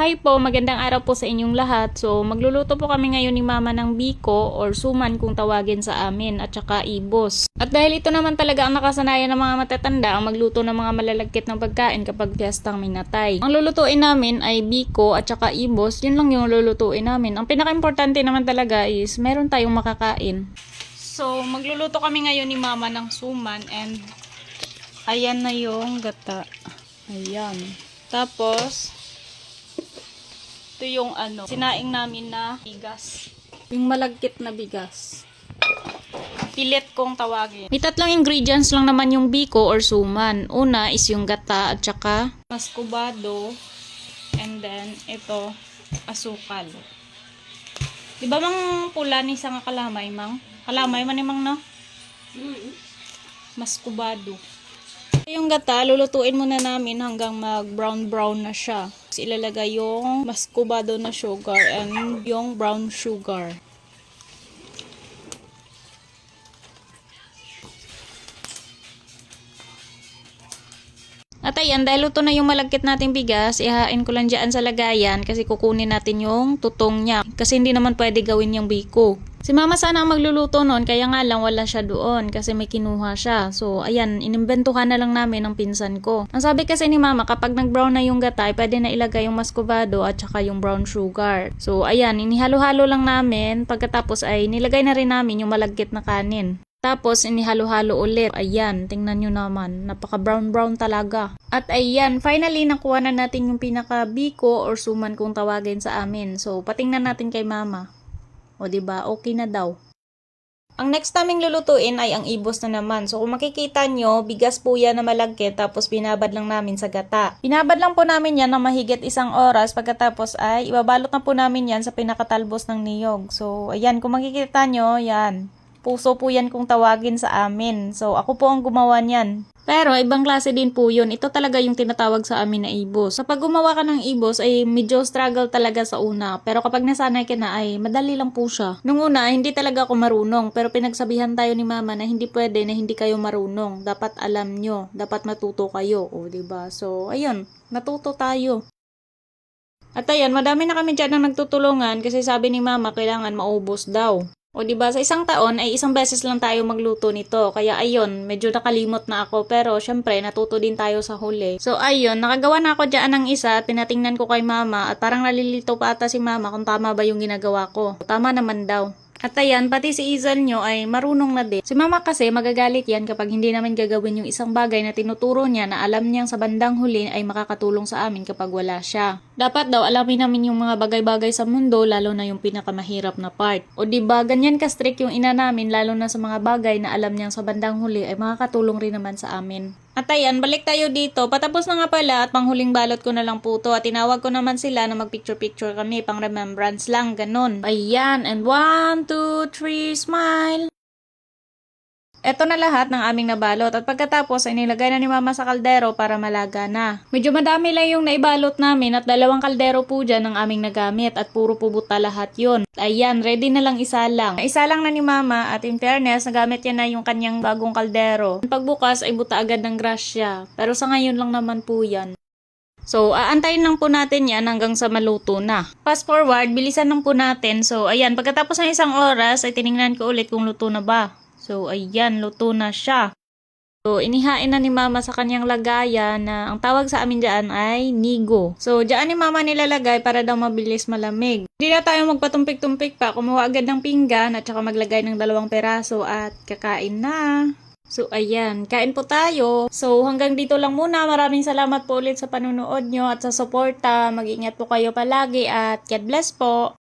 Hi po, magandang araw po sa inyong lahat. So, magluluto po kami ngayon ni Mama ng biko or suman kung tawagin sa amin at saka ibos. At dahil ito naman talaga ang nakasanayan ng mga matatanda ang magluto ng mga malalagkit ng pagkain kapag piyestang minatay. Ang lulutuin namin ay biko at saka ibos. Yun lang yung lulutuin namin. Ang pinaka-importante naman talaga is meron tayong makakain. So, magluluto kami ngayon ni Mama ng suman and ayan na yung gata. Ayan. Tapos, ito yung ano, sinaing namin na bigas. Yung malagkit na bigas. Pilit kong tawagin. May tatlong ingredients lang naman yung biko or suman. Una is yung gata at saka mascubado. And then, ito, asukal. Di ba mang pula ni sa nga kalamay, mang? Kalamay man ni mang, no? Mascubado. Yung gata, lulutuin muna namin hanggang mag-brown-brown na siya. Ilalagay yung mascubado na sugar and yung brown sugar. At ayan, dahil luto na yung malagkit nating bigas, ihain ko lang dyan sa lagayan kasi kukunin natin yung tutong niya. Kasi hindi naman pwede gawin yung biko. Si mama sana ang magluluto noon, kaya nga lang wala siya doon kasi may kinuha siya. So, ayan, inimbentuhan na lang namin ng pinsan ko. Ang sabi kasi ni mama, kapag nag-brown na yung gatay, pwede na ilagay yung mascovado at saka yung brown sugar. So, ayan, inihalo-halo lang namin. Pagkatapos ay nilagay na rin namin yung malagkit na kanin. Tapos, inihalo-halo ulit. Ayan, tingnan nyo naman. Napaka-brown-brown talaga. At ayan, finally, nakuha na natin yung pinaka-biko or suman kung tawagin sa amin. So, patingnan natin kay mama. O, ba Okay na daw. Ang next naming lulutuin ay ang ibos na naman. So kung makikita nyo, bigas po yan na malagkit tapos binabad lang namin sa gata. Binabad lang po namin yan na mahigit isang oras pagkatapos ay ibabalot na po namin yan sa pinakatalbos ng niyog. So ayan, kung makikita nyo, yan. Puso po yan kung tawagin sa amin. So ako po ang gumawa niyan. Pero ibang klase din po yun. Ito talaga yung tinatawag sa amin na ibos. Kapag gumawa ka ng ibos ay medyo struggle talaga sa una. Pero kapag nasanay ka na ay madali lang po siya. Nung una hindi talaga ako marunong. Pero pinagsabihan tayo ni mama na hindi pwede na hindi kayo marunong. Dapat alam nyo. Dapat matuto kayo. O ba diba? So ayun, natuto tayo. At ayan, madami na kami dyan na nagtutulungan kasi sabi ni mama kailangan maubos daw. O di ba sa isang taon ay isang beses lang tayo magluto nito. Kaya ayun, medyo nakalimot na ako pero syempre natuto din tayo sa huli. So ayun, nakagawa na ako diyan ng isa at tinatingnan ko kay mama at parang nalilito pa ata si mama kung tama ba yung ginagawa ko. Tama naman daw. At ayan, pati si Izal nyo ay marunong na din. Si mama kasi magagalit yan kapag hindi naman gagawin yung isang bagay na tinuturo niya na alam niyang sa bandang huli ay makakatulong sa amin kapag wala siya. Dapat daw alamin namin yung mga bagay-bagay sa mundo lalo na yung pinakamahirap na part. O di ba ganyan ka strict yung ina namin lalo na sa mga bagay na alam niyang sa bandang huli ay makakatulong rin naman sa amin. At ayan, balik tayo dito. Patapos na nga pala at panghuling balot ko na lang po to at tinawag ko naman sila na magpicture-picture kami pang remembrance lang, ganun. Ayan, and one, two, three, smile! Ito na lahat ng aming nabalot at pagkatapos ay nilagay na ni mama sa kaldero para malaga na. Medyo madami lang yung naibalot namin at dalawang kaldero po dyan ang aming nagamit at puro pubuta lahat yon. Ayan, ready na lang isa lang. Isa lang na ni mama at in fairness, nagamit yan na yung kanyang bagong kaldero. Pagbukas ay buta agad ng grasya. Pero sa ngayon lang naman po yan. So, aantayin lang po natin yan hanggang sa maluto na. Fast forward, bilisan lang po natin. So, ayan, pagkatapos ng isang oras, ay tiningnan ko ulit kung luto na ba. So, ayan, luto na siya. So, inihain na ni mama sa kanyang lagayan na ang tawag sa amin dyan ay nigo. So, dyan ni mama nilalagay para daw mabilis malamig. Hindi na tayo magpatumpik-tumpik pa. Kumuha agad ng pinggan at saka maglagay ng dalawang peraso at kakain na. So, ayan. Kain po tayo. So, hanggang dito lang muna. Maraming salamat po ulit sa panunood nyo at sa suporta. Mag-ingat po kayo palagi at God bless po.